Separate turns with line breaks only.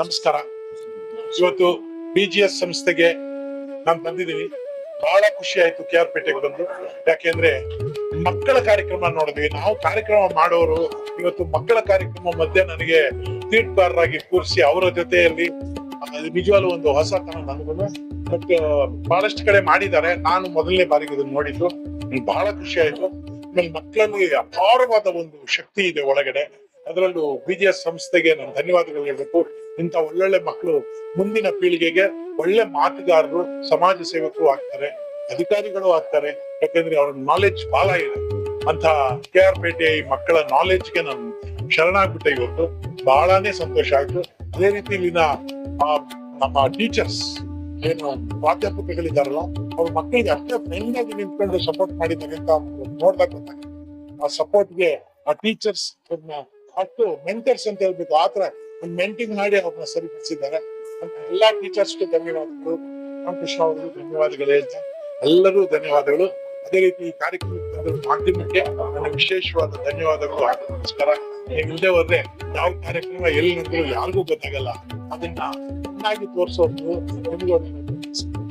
ನಮಸ್ಕಾರ. ಇವತ್ತು ಬಿಜಿಎಸ್ ಸಂಸ್ಥೆಗೆ ನಾನು ಬಂದಿದ್ದೀನಿ ಬಹಳ ಖುಷಿ ಆಯ್ತು ಕೆ ಆರ್ ಪೇಟೆಗೆ ಬಂದು. ಯಾಕೆಂದ್ರೆ ಮಕ್ಕಳ ಕಾರ್ಯಕ್ರಮ ನೋಡಿದ್ವಿ. ನಾವು ಕಾರ್ಯಕ್ರಮ ಮಾಡೋರು ಇವತ್ತು ಮಕ್ಕಳ ಕಾರ್ಯಕ್ರಮ ಮಧ್ಯೆ ನನಗೆ ತೀರ್ಪುಗಾರರಾಗಿ ಕೂರಿಸಿ ಅವರ ಜೊತೆಯಲ್ಲಿ ನಿಜವಾಗ್ಲೂ ಒಂದು ಹೊಸತನ ನನಗೂ ಬಟ್ ಬಹಳಷ್ಟು ಕಡೆ ಮಾಡಿದ್ದಾರೆ. ನಾನು ಮೊದಲನೇ ಬಾರಿಗೆ ಇದನ್ನ ನೋಡಿದ್ದು. ಬಹಳ ಖುಷಿ ಆಯ್ತು. ಆಮೇಲೆ ಮಕ್ಕಳಲ್ಲಿ ಅಪಾರವಾದ ಒಂದು ಶಕ್ತಿ ಇದೆ ಒಳಗಡೆ. ಅದರಲ್ಲೂ ಬಿಜಿಎಸ್ ಸಂಸ್ಥೆಗೆ ನಾನು ಧನ್ಯವಾದಗಳು ಹೇಳ್ಬೇಕು. ಇಂಥ ಒಳ್ಳೊಳ್ಳೆ ಮಕ್ಕಳು ಮುಂದಿನ ಪೀಳಿಗೆಗೆ ಒಳ್ಳೆ ಮಾತುಗಾರರು, ಸಮಾಜ ಸೇವಕರು ಆಗ್ತಾರೆ, ಅಧಿಕಾರಿಗಳು ಆಗ್ತಾರೆ. ಯಾಕಂದ್ರೆ ಅವ್ರ ನಾಲೆಜ್ ಬಹಳ ಇದೆ. ಅಂತ ಕೆ ಆರ್ ಪೇಟೆ ಈ ಮಕ್ಕಳ ನಾಲೆಜ್ಗೆ ನಾನು ಶರಣಾಗ್ಬಿಟ್ಟೆ ಇವತ್ತು. ಬಹಳನೇ ಸಂತೋಷ ಆಯ್ತು. ಅದೇ ರೀತಿ ಇಲ್ಲಿನ ನಮ್ಮ ಟೀಚರ್ಸ್ ಏನು ಪ್ರಾಧ್ಯಾಪಕಗಳಿದ್ದಾರಲ್ಲ, ಅವ್ರ ಮಕ್ಕಳಿಗೆ ಅಷ್ಟೇ ಫ್ರೆಂಡ್ ಆಗಿ ನಿಂತ್ಕೊಂಡು ಸಪೋರ್ಟ್ ಮಾಡಿದ್ದಾರೆ ಅಂತ ನೋಡ್ದಾಗ ಗೊತ್ತಾಗುತ್ತೆ. ಆ ಸಪೋರ್ಟ್ಗೆ ಆ ಟೀಚರ್ಸ್ ಅಷ್ಟು ಮೆಂಟರ್ಸ್ ಅಂತ ಹೇಳ್ಬೇಕು ಆತರ ಒಂದು ಮೆಂಟಿಂಗ್ ಮಾಡಿ ಅವ್ರನ್ನ ಸರಿಪಡಿಸಿದ್ದಾರೆ. ಎಲ್ಲಾ ಟೀಚರ್ಸ್ಗೆ ಧನ್ಯವಾದಗಳು. ರಾಮಕೃಷ್ಣ ಅವರಿಗೂ ಧನ್ಯವಾದಗಳು ಹೇಳ್ತಾರೆ ಎಲ್ಲರೂ ಧನ್ಯವಾದಗಳು. ಅದೇ ರೀತಿ ಈ ಕಾರ್ಯಕ್ರಮಕ್ಕೆ ತಂದ ಮಾಧ್ಯಮಕ್ಕೆ ನನ್ನ ವಿಶೇಷವಾದ ಧನ್ಯವಾದಗಳು. ನಮಸ್ಕಾರ. ಇಲ್ಲದೆ ಹೋದ್ರೆ ಯಾವ ಕಾರ್ಯಕ್ರಮ ಎಲ್ಲಿ ನಡೆದ್ರು ಯಾರಿಗೂ ಗೊತ್ತಾಗಲ್ಲ. ಅದನ್ನ ಚೆನ್ನಾಗಿ ತೋರಿಸೋದು